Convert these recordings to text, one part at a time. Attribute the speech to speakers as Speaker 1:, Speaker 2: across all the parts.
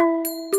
Speaker 1: Música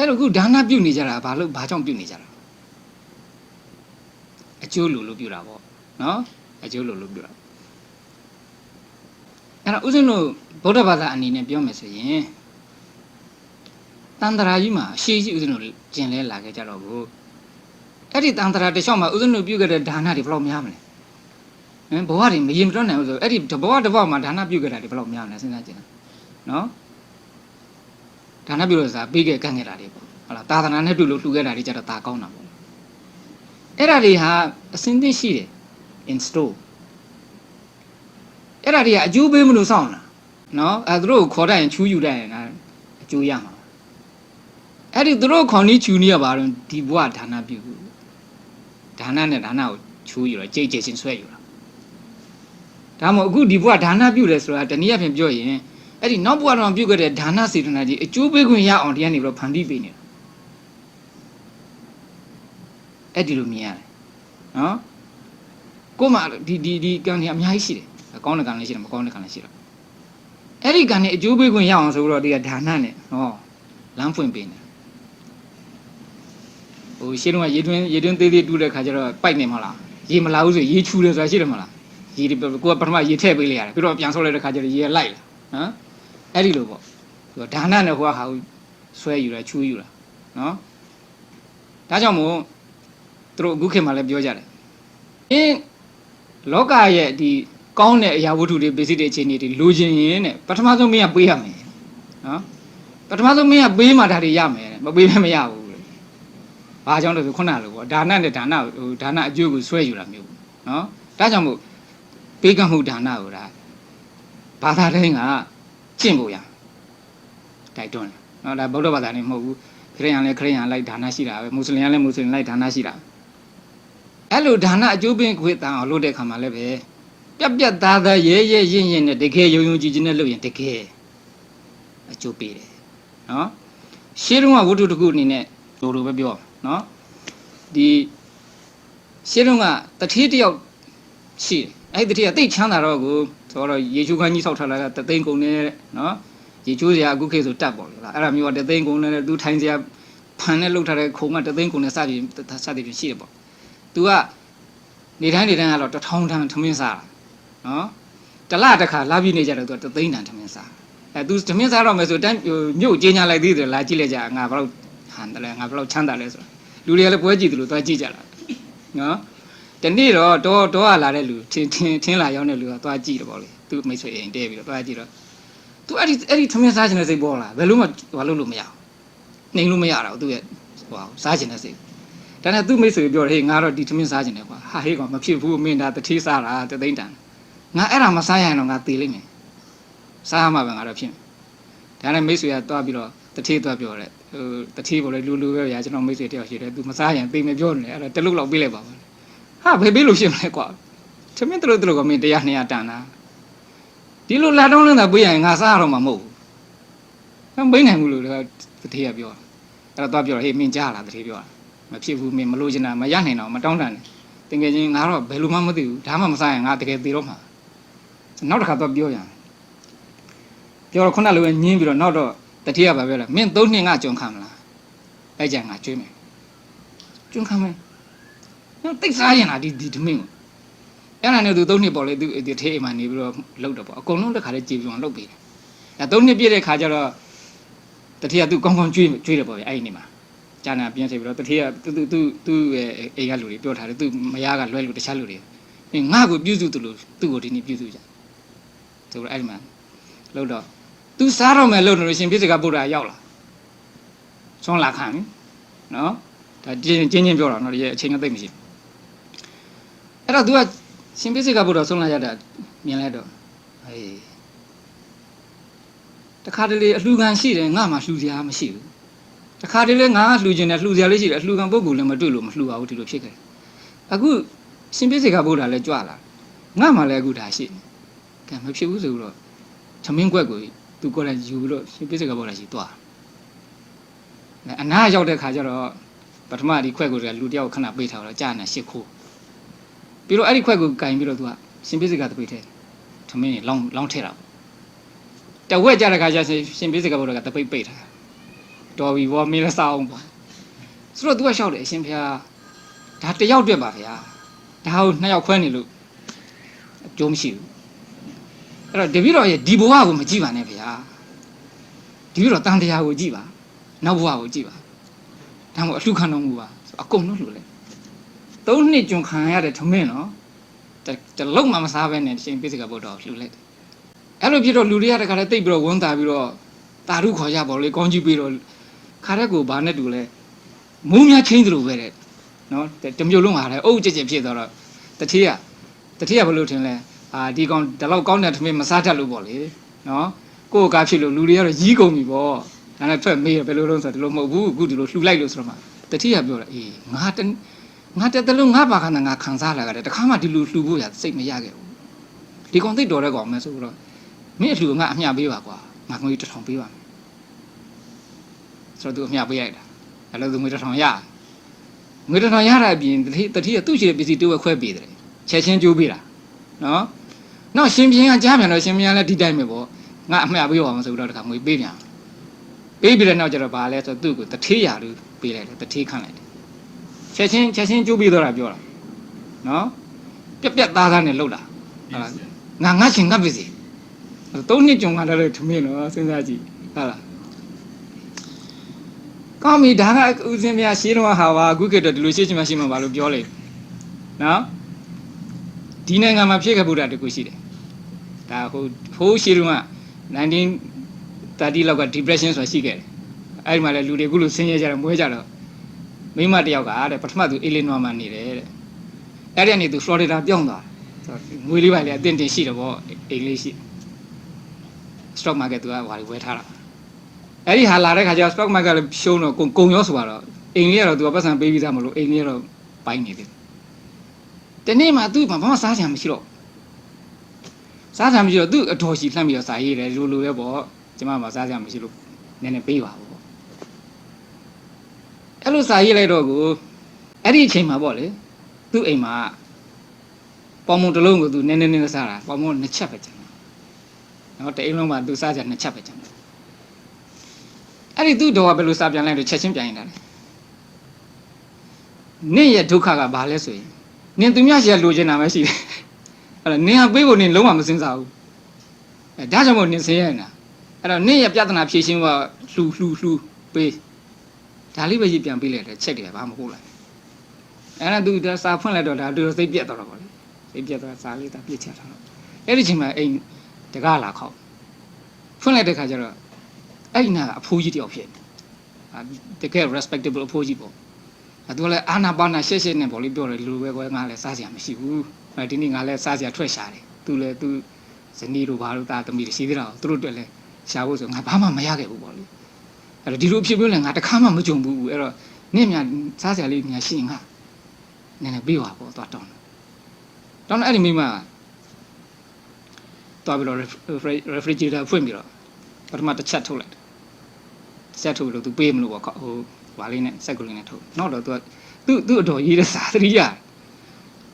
Speaker 1: အဲ့တော့ခုဒါနပြုတ်နေကြတာဘာလို့ဘာကြောင့်ပြုတ်နေကြတာအကျိုးလို့လို့ပြုတ်တာပေါ့နော်အကျိုးလို့လို့ပြုတ်တာအဲ့တော့ဥစဉ်တို့ဗုဒ္ဓဘာသာအနေနဲ့ပြောမယ်ဆိုရင်တန်တရာကြီးမှာအရှိရှိဥစဉ်တို့ကျင်လဲလာခဲ့ကြတော့ဘူးအဲ့ဒီတန်တရာတစ်လျှောက်မှာဥစဉ်တို့ပြုတ်ခဲ့တဲ့ဒါနတွေဘယ်လောက်များမလဲဟင်ဘဝတွေမရင်မတွက်နိုင်ဘူးဆိုအဲ့ဒီတဘဝတစ်ဘဝမှာဒါနပြုတ်ခဲ့တာတွေဘယ်လောက်များမလဲစဉ်းစားကြည့်လားနော် ဒါနပြုလို့ဆိုတာပေးခဲ့ကန့်ခဲ့တာတွေပေါ့ဟုတ်လားသာသနာနဲ့တူလို့လှူခဲ့တာတွေကြတော့ဒါကောင်းတာပေါ့အဲ့ဒါတွေဟာအစင်းသိရှိတယ် in store အဲ့ဒါတွေကအကျိုးပေးမလို့စောင့်တာနော်အဲသူတို့ကိုခေါ်တတ်ရင်ချူးယူတတ်ရင်ဒါအကျိုးရမှာအဲ့ဒီသူတို့ခေါင်းကြီးချူနေရပါတော့ဒီဘဝဒါနပြုဒါနနဲ့ဒါနကိုချူးယူတော့ကြိတ်ကြိတ်ချင်းဆွဲယူတာဒါမှမဟုတ်အခုဒီဘဝဒါနပြုတယ်ဆိုတာတနည်းအားဖြင့်ပြောရင် အဲ့ဒီနောက်ဘဝတော့ပြုတ်ခဲ့တဲ့ဒါနစေတနာကြီးအကျိုးပေးခွင့်ရအောင်တရားနေပြီးတော့ဖန်တီးပေးနေတာအဲ့ဒီလိုမြင်ရတယ်နော်ကို့မှာဒီဒီဒီကံကြီးအများကြီးရှိတယ်အကောင်းတဲ့ကံလည်းရှိတယ်မကောင်းတဲ့ကံလည်းရှိတယ်အဲ့ဒီကံနဲ့အကျိုးပေးခွင့်ရအောင်ဆိုတော့ဒီကဒါနနဲ့ဟောလမ်းဖွင့်ပေးနေဟိုရှင်းတော့ရေတွင်းရေတွင်းသေးသေးတူးတဲ့ခါကျတော့ပိုက်နေမလားရေမလာဘူးဆိုရေချူတယ်ဆိုတာရှိတယ်မလားရေဒီကိုကပထမရေထည့်ပေးလိုက်ရတယ်ပြီးတော့ပြန်ဆောက်လိုက်တဲ့ခါကျတော့ရေလိုက်လာဟမ် အဲ့ဒီလိုပေါ့သူကဒါနနဲ့ဟိုကဟာကိုဆွဲယူတာချူးယူတာနော်ဒါကြောင့်မို့သူတို့အခုခေတ်မှာလည်းပြောကြတယ်အင်းလောကရဲ့ဒီကောင်းတဲ့အရာဝတ္ထုတွေပစ္စည်းတွေအခြေအနေတွေလိုချင်ရင်တဲ့ပထမဆုံးမင်းကပေးရမယ်နော်ပထမဆုံးမင်းကပေးမှဒါတွေရမယ်တဲ့မပေးလည်းမရဘူးလေဘာကြောင့်လဲဆိုခုနလိုပေါ့ဒါနနဲ့ဒါနဟိုဒါနအကျိုးကိုဆွဲယူတာမျိုးနော်ဒါကြောင့်မို့ပေးကမှုဒါနကိုဒါဘာသာတိုင်းက ကျင့်ဖို့ရတိုက်တွန်းတယ်နော်ဒါဗုဒ္ဓဘာသာနဲ့မဟုတ်ဘူးခရစ်ယာန်လည်းခရစ်ယာန်လိုက်ဒါနရှိတာပဲမွတ်စလင်ကလည်းမွတ်စလင်လိုက်ဒါနရှိတာအဲ့လိုဒါနအကျိုးပင်ခွေတန်အောင်လုပ်တဲ့ခါမှာလည်းပဲပြက်ပြက်သားသားရဲရဲရင့်ရင့်နဲ့တကယ်ယုံယုံကြည်ကြည်နဲ့လုပ်ရင်တကယ်အကျိုးပေးတယ်နော်ရှေးတုန်းကဝတ္ထုတစ်ခုအနေနဲ့လိုလိုပဲပြောနော်ဒီရှေးတုန်းကတတိတယောက်ရှိတယ် အဲ့ဒီတတိကတိတ်ချမ်းသာတော့ကိုဆိုတော့ရေချိုးခန်းကြီးဆောက်ထားတာကတသိန်းကုန်နေတဲ့နော်ရေချိုးစရာအခုခေတ်ဆိုတတ်ပေါ့လေအဲ့ဒါမျိုးကတသိန်းကုန်နေတဲ့သူထိုင်စရာဖန်နဲ့လှုပ်ထားတဲ့ခုံကတသိန်းကုန်နဲ့စသည်စသည်ဖြင့်ရှိတယ်ပေါ့သူကနေတိုင်းနေတိုင်းကတော့တထောင်တန်းထမင်းစားတာနော်တလတစ်ခါလာပြီးနေကြတော့သူကတသိန်းတန်းထမင်းစားအဲသူထမင်းစားတော့မယ်ဆိုတန်းမြို့ကျင်းညာလိုက်သေးတယ်လာကြည့်လိုက်ကြငါဘယ်လောက်ဟန်တယ်လဲငါဘယ်လောက်ချမ်းသာလဲဆိုလူတွေကလည်းပွဲကြည့်တယ်လို့သွားကြည့်ကြတာနော် တနေ့တော့တော့တော့လာတဲ့လူထင်းထင်းထင်းလာရောက်တဲ့လူကသွားကြည့်တယ်ပေါ့လေသူမိတ်ဆွေအိမ်တဲပြီးတော့သွားကြည့်တော့ तू အဲ့ဒီအဲ့ဒီသမင်းစားခြင်းတဲ့စိတ်ပေါ်လာဘယ်လို့မှဘာလို့လို့မရအောင်နှိမ်လို့မရတော့သူ့ရဲ့ဟိုဟာစားခြင်းတဲ့စိတ်ဒါနဲ့သူ့မိတ်ဆွေပြောတယ်ဟေးငါတော့ဒီသမင်းစားခြင်းတယ်ကွာဟာဟေးကောင်မဖြစ်ဘူးမင်းဒါတတိစားတာတသိန်းတန်ငါအဲ့ဒါမစားရရင်တော့ငါသေလိမ့်မယ်စားရမှပဲငါတော့ဖြစ်မယ်ဒါနဲ့မိတ်ဆွေကသွားပြီးတော့တတိသွားပြောတယ်ဟိုတတိပေါ်လေလူလူပဲဗျာကျွန်တော်မိတ်ဆွေတယောက်ရှိတယ် तू မစားရင်သေမယ်ပြောနေတယ်အဲ့ဒါတလုတ်လောက်ပြေးလိုက်ပါပါ ဟာဘယ်ပေးလို့ဖြစ်မလဲကွာသမင်းတို့တို့ကမင်းတရား200တန်တာဒီလိုလာတော့လင်းတာပေးရရင်ငါစားရတော့မှာမဟုတ်ဘူးမမင်းနိုင်ဘူးလို့တတိယပြောအဲ့တော့သွားပြောဟေးမင်းကြားလာတတိပြောမဖြစ်ဘူးမင်းမလို့ချင်တာမရနိုင်တော့မတောင်းတန်နဲ့တကယ်ချင်းငါတော့ဘယ်လိုမှမသိဘူးဒါမှမစားရင်ငါတကယ်သေတော့မှာနောက်တစ်ခါတော့ပြောရပြောတော့ခုနလိုပဲညင်းပြီးတော့နောက်တော့တတိယပါပြောလာမင်းသုံးနှစ်ငါကြုံခံမလားအဲ့ကြငါကျွေးမယ်ကျွန်းခံမယ်နော် တိတ်စားရင်လားဒီဒီဓမင်းကိုအဲ့ဒါနဲ့သူသုံးနှစ်ပေါ်လေသူဒီထေးအိမ်မှာနေပြီးတော့လှုပ်တော့ပေါ့အကုန်လုံးတစ်ခါလေးကြည်ပြောင်းလှုပ်ပေးတယ်အဲသုံးနှစ်ပြည့်တဲ့ခါကျတော့တတိယသူကောင်းကောင်းကျွေးကျွေးတယ်ပေါ့ဗျအဲ့ဒီနေမှာကျန်တာပြင်းထည့်ပြီးတော့တတိယသူသူသူသူ့ရဲ့အိမ်ကလူတွေပြောထားတယ်သူမယားကလွဲလို့တခြားလူတွေအင်းငါ့ကိုပြုစုသူလို့သူ့ကိုဒီနေ့ပြုစုကြဆိုတော့အဲ့ဒီမှာလှုပ်တော့သူစားတော့မယ်လှုပ်လို့ရှင်ပြည့်စကဗုဒ္ဓရောက်လာဆွမ်းလာခံနော်ဒါကျင်းချင်းချင်းပြောတာနော်ဒီရဲ့အချိန်ကသိမ့်မရှိဘူး အဲ့တော့ तू ကရှင်ပိစိကဘုရားဆုံးလာရတာမြင်လိုက်တော့ဟေးတခါတလေအလှူခံရှိတယ်ငါမှလှူစရာမရှိဘူးတခါတည်းလဲငါကလှူကျင်တယ်လှူစရာလေးရှိတယ်အလှူခံပုဂ္ဂိုလ်လည်းမတွေ့လို့မလှူပါဘူးဒီလိုဖြစ်ခဲ့တယ်အခုရှင်ပြည့်စေကဗုဒ္ဓလည်းကြွလာငါမှလည်းအခုဒါရှိတယ်ကဲမဖြစ်ဘူးဆိုတော့သမင်းကွက်ကိုသူကိုယ်တိုင်ယူပြီးတော့ရှင်ပြည့်စေကဗုဒ္ဓရှိသွားတယ်အနာရောက်တဲ့ခါကျတော့ပထမဒီခွက်ကိုလူတယောက်ခဏပေးထားတော့ကြာနေရှစ်ခိုး ပြီးတော့အဲ့ဒီခွက်ကိုကင်ပြီးတော့သူကရှင်ပြည့်စေကတပိတ်ထဲသမင်းလောင်းလောင်းထဲတာတဝက်ကြတဲ့ခါကျရှင်ပြည့်စေကဗုဒ္ဓကတပိတ်ပိတ်ထားတော်ပြီဘောမင်းလည်းစားအောင်ပေါ့ဆိုတော့ तू ကရှောက်တယ်အရှင်ဘုရားဒါတယောက်တွေ့ပါဗျာဒါကိုနှစ်ယောက်ခွဲနေလို့အကျိုးမရှိဘူးအဲ့တော့တပည့်တော်ရဲ့ဒီဘဝကိုမကြည့်ပါနဲ့ဗျာတပည့်တော်တန်တရားကိုကြည့်ပါနောက်ဘဝကိုကြည့်ပါဒါမှမဟုတ်အလှခံတော်မူပါဆိုအကုန်လုံးလှူလိုက် သုံးနှစ်ကျွန်ခံရတဲ့ထမင်းနော်တတလုံးမှမစားဘဲနဲ့ရှင်ပိစိကဘုရားကိုလှူလိုက်တယ်အဲ့လိုဖြစ်တော့လူတွေကတခါတည်းတိတ်ပြီးတော့ဝန်တာပြီးတော့တာရုခေါ်ရပါလေကောင်းကြီးပြီးတော့ခါရက်ကိုဘာနဲ့တူလဲမုံများချင်းသလိုပဲတဲ့နော်တမျိုးလုံးဟာလည်းအုပ်ကြက်ကြက်ဖြစ်သွားတော့တတိယတတိယဘယ်လိုထင်လဲအာဒီကောင်ဒီလောက်ကောင်းတဲ့ထမင်းမစားတတ်လို့ပေါ့လေနော်ကိုယ့်ကားဖြစ်လို့လူတွေကတော့ရီးကုန်ပြီပေါ့ဒါနဲ့ထွက်မေးရဘယ်လိုလုံးဆိုတော့ဒီလိုမဟုတ်ဘူးအခုဒီလိုလှူလိုက်လို့ဆိုတော့မှတတိယပြောတယ်အေးငါတ ငါတက်တလုံးငါဘာခန္ဓာငါခံစားလာကြတယ်တခါမှဒီလိုလှူဖို့ရစိတ်မရခဲ့ဘူးဒီကောင်သိတော်တဲ့ကောင်မဲဆိုတော့မင်းအလှူငါအမျှပေးပါကွာငါငွေတစ်ထောင်ပေးပါမယ်ဆိုတော့သူအမျှပေးလိုက်တာအဲ့လိုသူငွေတစ်ထောင်ရငွေတစ်ထောင်ရတာအပြင်တတိတတိယသူ့ရှိတဲ့ပစ္စည်းတူဝက်ခွဲပေးတယ်ချက်ချင်းကျိုးပေးတာနော်နောက်ရှင်ပြင်းကကြားပြန်တော့ရှင်ပြင်းကလည်းဒီတိုင်းပဲပေါ့ငါအမျှပေးပါမယ်ဆိုတော့တခါငွေပေးပြန်ပေးပြီးတဲ့နောက်ကျတော့ဗာလဲဆိုတော့သူ့ကိုတထေးရလို့ပေးလိုက်တယ်တထေးခန့်လိုက်တယ် ချက်ချင်းချက်ချင်းကျိုးပေးတော့တာပြောတာနော်ပြက်ပြက်သားသားနဲ့လှုပ်တာဟုတ်လားငါငါရှင်ငါပစ္စည်းသုံးနှစ်ကြုံလာတဲ့ထမင်းတော့စဉ်းစားကြည့်ဟုတ်လားကောင်းပြီဒါကဦးစင်းမြရှင်းတော့ဟာပါအခုခေတ်တော့ဒီလိုရှင်းချင်မှရှင်းမှာပါလို့ပြောလိုက်နော်ဒီနိုင်ငံမှာဖြစ်ခဲ့မှုတာတခုရှိတယ်ဒါဟိုဟိုးရှင်းတော့1930လောက်က depression ဆိုတာရှိခဲ့တယ်အဲ့ဒီမှာလည်းလူတွေအခုလိုဆင်းရဲကြတယ်မွေးကြတော့ မိမတယောက်ကတဲ့ပထမသူအီလီနွာမှာနေတယ်တဲ့အဲ့ဒီကနေသူဖလော်ရီဒါပြောင်းသွားတယ်ငွေလေးပါလေအတင်းတင်ရှိတယ်ဗောအိမ်လေးရှိ stock market သူကဟွာတွေဝယ်ထားတာအဲ့ဒီဟာလာတဲ့ခါကျတော့ stock market လည်းရှုံးတော့ကုံကုံရောဆိုတော့အိမ်လေးကတော့သူကပတ်စံပေးပြီးသားမလို့အိမ်လေးကတော့ပိုင်းနေတယ်တနေ့မှသူ့ဘာမှစားချင်မရှိတော့စားချင်မရှိတော့သူ့အတော်ရှိလှမ်းပြီးတော့စာရေးတယ်လိုလိုပဲပေါ့ကျမမှစားချင်မရှိလို့နည်းနည်းပေးပါပေါ့ အဲ့လိုစာရေးလိုက်တော့ကိုအဲ့ဒီအချိန်မှာပေါ့လေသူ့အိမ်မှာပေါမုံတစ်လုံးကိုသူနည်းနည်းနည်းစားတာပေါမုံနှစ်ချက်ပဲကျန်နော်တအိမ်လုံးမှာသူစားကြနှစ်ချက်ပဲကျန်တယ်အဲ့ဒီသူ့တော်ကဘယ်လိုစားပြန်လိုက်လို့ချက်ချင်းပြန်ရင်တာလဲနင့်ရဲ့ဒုက္ခကဘာလဲဆိုရင်နင်သူများရှိရလိုချင်တာပဲရှိတယ်အဲ့တော့နင်ဟာပေးဖို့နင်လုံးဝမစင်စားဘူးအဲဒါကြောင့်မို့နင်ဆင်းရဲနေတာအဲ့တော့နင့်ရဲ့ပြဿနာဖြေရှင်းဖို့လှူလှူလှူပေး ဒါလေးပဲရပြန်ပေးလိုက်တယ်ချက်တယ်ဘာမဟုတ်လားအဲ့ဒါသူဒါစာဖွင့်လိုက်တော့ဒါသူစိတ်ပြက်တော့တော့ဗောလေစိတ်ပြက်တော့စာလေးဒါပြစ်ချထားတော့အဲ့ဒီချိန်မှာအိမ်တကားလာခေါက်ဖွင့်လိုက်တဲ့ခါကျတော့အဲ့ဒီနာကအဖိုးကြီးတယောက်ဖြစ်နေတကယ် respectable အဖိုးကြီးပေါ့အဲသူကလည်းအာနာပါနာရှက်ရှက်နဲ့ပေါ့လေပြောတယ်လူပဲကွယ်ငါလည်းစားစရာမရှိဘူးအဲဒီနေ့ငါလည်းစားစရာထွက်ရှာတယ်သူလည်းသူဇနီးတို့ဘာလို့တာသမီးတွေရှိသေးတာသူတို့တွေ့လဲရှာဖို့ဆိုငါဘာမှမရခဲ့ဘူးပေါ့လေ အဲ့တော့ဒီလိုဖြစ်ပြောလဲငါတခါမှမကြုံဘူးအဲ့တော့နင့်မြစားစရာလေးညာရှိရင်ငါနည်းနည်းပြီးပါပေါ့သွားတောင်းတောင်းအဲ့ဒီမိမသွားပြီးတော့ refrigerator ဖွင့်ပြီးတော့ပထမတစ်ချက်ထုတ်လိုက်တစ်ချက်ထုတ်လို့သူပေးမလို့ပေါ့ဟိုဘာလေးနဲ့စက်ကလေးနဲ့ထုတ်နောက်တော့သူကသူ့သူ့အတော်ရေးတဲ့စာသတိရ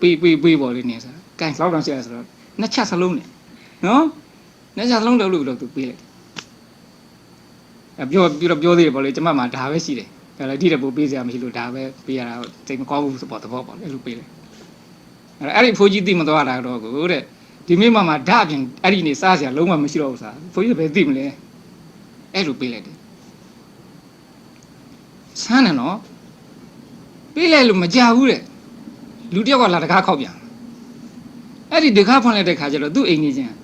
Speaker 1: ပေးပေးပေးပေါ်လေးနေစားကန်လောက်တော့ဆရာဆိုတော့နှစ်ချက်စလုံးနဲ့နော်နှစ်ချက်စလုံးလုပ်လို့လို့သူပေးလိုက်အ ပြောပြီးတော့ပြောသေးတယ်ပေါ့လေကျမမှာဒါပဲရှိတယ်ဒါလည်းဒီတဲ့ပို့ပေးစရာမရှိလို့ဒါပဲပေးရတာစိတ်မကောင်းဘူးဆိုပေါ့သဘောပေါ့လေအဲ့လိုပေးလိုက်အဲ့အဲ့ဒီဖိုးကြီးသိမသွားတာတော့ကိုတဲ့ဒီမိမမှာဓာတ်ပြင်အဲ့ဒီနေစားစရာလုံးဝမရှိတော့ဘူးစားဖိုးကြီးပဲသိမလဲအဲ့လိုပေးလိုက်တယ်ဆန်းတယ်နော်ပေးလိုက်လို့မကြဘူးတဲ့လူတယောက်ကလာတကားခောက်ပြန်အဲ့ဒီတကားဖွင့်လိုက်တဲ့ခါကျတော့သူ့အိမ်ကြီးချင်း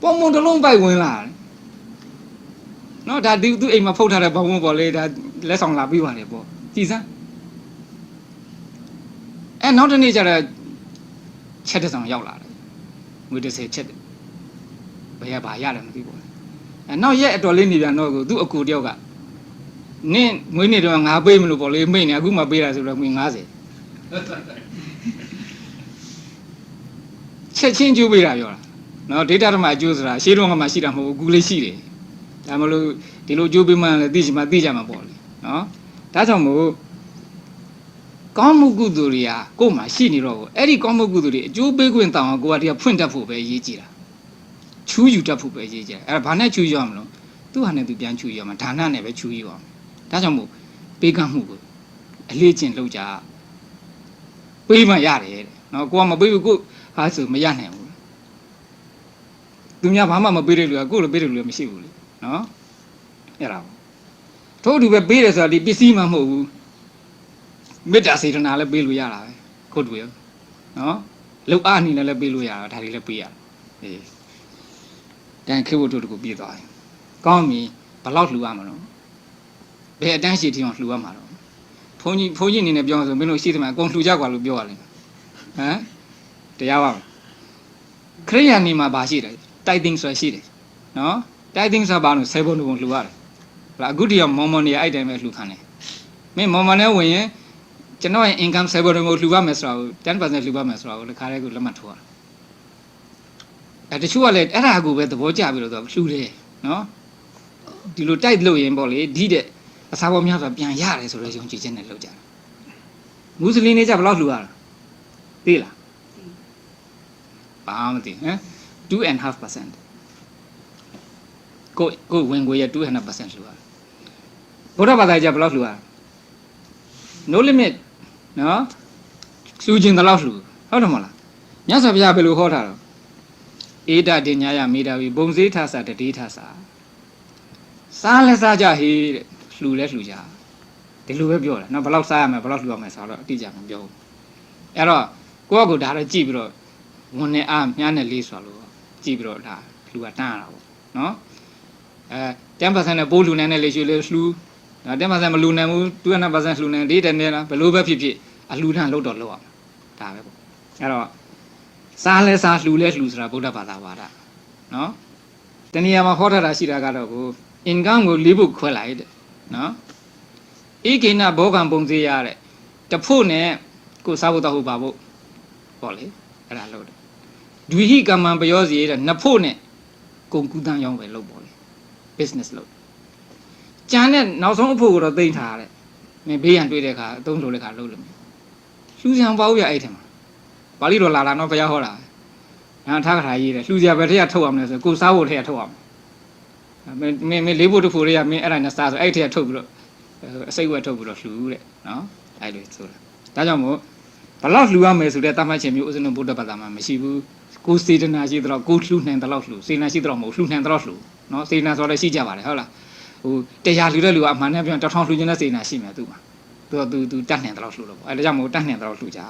Speaker 1: ပုံမုံတစ်လုံးပိုက်ဝင်လာတယ် နော်ဒါသူသူ့အိမ်မှာဖုတ်ထားတဲ့ဘုံဘုံပေါ်လေဒါလက်ဆောင်လာပြီးပါတယ်ပေါ့ကြည်စမ်းအဲနောက်တစ်နေ့ကျတော့ချက်တဲ့ဆောင်ရောက်လာတယ်ငွေ30ချက်တယ်ဘယ်ရဘာရတယ်မသိဘူးအဲနောက်ရက်အတော်လေးနေပြန်တော့ကိုသူ့အကူတယောက်ကနင့်မွေးနေ့တော့ငါပေးမလို့ပေါ့လေမိတ်နေအခုမှပေးတာဆိုတော့ငွေ90ချက်ချင်းကျိုးပေးတာပြောတာနော်ဒေတာဓမ္မအကျိုးဆိုတာရှေးတုန်းကမှရှိတာမဟုတ်ဘူးအခုလေးရှိတယ် ဒါမလို့ဒီလိုကျိုးပေးမှလည်းသိချင်မှသိကြမှာပေါ့လေနော်ဒါကြောင့်မို့ကောင်းမှုကုသိုလ်တွေကကိုယ်မှာရှိနေတော့ကိုအဲ့ဒီကောင်းမှုကုသိုလ်တွေအကျိုးပေးခွင့်တောင်းအောင်ကိုယ်ကတည်းကဖွင့်တတ်ဖို့ပဲအရေးကြီးတာချူးယူတတ်ဖို့ပဲအရေးကြီးတယ်အဲ့ဒါဘာနဲ့ချူးယူရမလို့သူ့ဟာနဲ့သူပြန်ချူးယူရမှာဒါနနဲ့ပဲချူးယူအောင်ဒါကြောင့်မို့ပေးကမ်းမှုကိုအလေးကျင့်လုပ်ကြပေးမှရတယ်တဲ့နော်ကိုကမပေးဘူးကိုဟာဆိုမရနိုင်ဘူးသူများဘာမှမပေးတဲ့လူကကိုယ်လိုပေးတဲ့လူလည်းမရှိဘူးလေ နော်အဲ့ဒါပေါ့ထို့အတူပဲပေးတယ်ဆိုတာဒီပစ္စည်းမှမဟုတ်ဘူးမေတ္တာစေတနာလည်းပေးလို့ရတာပဲကိုယ်တူရောနော်လောက်အားအနေနဲ့လည်းပေးလို့ရတာဒါတွေလည်းပေးရတာအေးတန်ခေဖို့တို့တကူပြေးသွားတယ်ကောင်းပြီဘယ်လောက်လှူရမလို့ဘယ်အတန်းရှိတီအောင်လှူရမှာတော့ဘုန်းကြီးဘုန်းကြီးအနေနဲ့ပြောဆိုမင်းတို့ရှိတယ်မှာအကုန်လှူကြကွာလို့ပြောရလိမ့်မယ်ဟမ်တရားပါမလားခရိယာနေမှာဘာရှိတယ်တိုက်တင်ဆိုတာရှိတယ်နော် တိုက်တင်ဆိုတာဘာလို့ဆယ်ဘုံတို့လှူရတယ်ဟလာအခုတည်းကမော်မော်နေအဲ့တိုင်းပဲလှူခံတယ်မင်းမော်မော်နဲ့ဝင်ရင်ကျွန်တော်ရဲ့ income ဆယ်ဘုံတို့လှူပါမယ်ဆိုတာကို10%လှူပါမယ်ဆိုတာကိုလည်းခါရဲကိုလက်မှတ်ထိုးရအဲတချို့ကလည်းအဲ့ဒါကိုပဲသဘောကျပြီးတော့သူလှူတယ်နော်ဒီလိုတိုက်လို့ရင်ပေါ့လေဒီတဲ့အစာပေါ်များဆိုပြန်ရတယ်ဆိုတော့ယုံကြည်ခြင်းနဲ့လုပ်ကြတယ်မွတ်စလင်တွေကြဘယ်လောက်လှူရတာသိလားဘာမှမသိဟမ်2.5% ကိုကိုဝင်ကိုရ2.5%လှူရဘုရားဘာသာကြဘယ်လောက်လှူရ no limit နော်လှူခြင်းတလောက်လှူဟုတ်တယ်မဟုတ်လားမြတ်စွာဘုရားဘယ်လိုဟောထားတော့ဧတတင်ညာယမေတာဝီဘုံစေးထဆာတတိထဆာစားလဲစားကြဟေးတဲ့လှူလဲလှူကြဒီလိုပဲပြောတာနော်ဘယ်လောက်စားရမယ်ဘယ်လောက်လှူရမယ်ဆိုတော့အတိအကျမပြောဘူးအဲ့တော့ကိုယ့်အကူဒါတော့ကြည့်ပြီးတော့ဝန်နဲ့အားမြားနဲ့လေးဆိုလို့ကြည့်ပြီးတော့ဒါလှူတာတန်းရတာပေါ့နော် အဲ10%နဲ့ပိုးလှူနိုင်တဲ့လေရွှေလေးလှူအဲ10%မလှူနိုင်ဘူး200%လှူနိုင်ဒီတဲ့နေလားဘယ်လိုပဲဖြစ်ဖြစ်အလှူဒန်းလို့တော့လောက်အောင်ဒါပဲပေါ့အဲ့တော့စားလဲစားလှူလဲလှူဆိုတာဗုဒ္ဓဘာသာဝါဒနော်တနည်းအားမှာဟောထားတာရှိတာကတော့ကို income ကိုလေးဖို့ခွဲလိုက်တဲ့နော်ဧကိနဘောကံပုံစေးရတဲ့တဖို့နဲ့ကိုစားဖို့တော့ဟုတ်ပါဖို့ပေါ့လေအဲ့ဒါလို့တယ်ဒွိဟိကမ္မံပယောစီတဲ့နှစ်ဖို့နဲ့ကုန်ကူးတန်းရောင်းပဲလုပ်ပေါ့လေ business လုပ်ကြံတဲ့နောက်ဆုံးအဖို့ကိုတော့သိမ့်ထားရတယ်မင်းဘေးရန်တွေ့တဲ့အခါအသုံးလိုတဲ့အခါလုပ်လို့လှူစံပေါ့ဗျအဲ့ထင်မှာပါဠိတော်လာလာတော့ဘုရားဟောတာငါထားခါရေးတယ်လှူစရာဘယ်ထက်ထုတ်အောင်လဲဆိုကိုစားဖို့ထက်ထုတ်အောင်မင်းမင်းမင်းလေးဖို့တစ်ဖို့တွေကမင်းအဲ့ဒါနဲ့စားဆိုအဲ့ထက်ထုတ်ပြီးတော့အစိတ်ဝက်ထုတ်ပြီးတော့လှူတဲ့နော်အဲ့လိုဆိုတာဒါကြောင့်မို့ဘလောက်လှူရမယ်ဆိုတဲ့တတ်မှတ်ခြင်းမျိုးဥစ္စနဗုဒ္ဓဘာသာမှာမရှိဘူး ကိုစေတနာရှိတော့ကိုလှူနိုင်တယ်လို့လှူစေတနာရှိတော့မဟုတ်လှူနိုင်တယ်လို့လှူနော်စေတနာဆိုတော့ရှိကြပါတယ်ဟုတ်လားဟိုတရားလှူတဲ့လူကအမှန်နဲ့ပြောတစ်ထောင်လှူခြင်းနဲ့စေတနာရှိမယ်သူ့မှာသူကသူသူတတ်နိုင်တယ်လို့လှူတော့ပေါ့အဲဒါကြောင့်မို့တတ်နိုင်တယ်လို့လှူကြ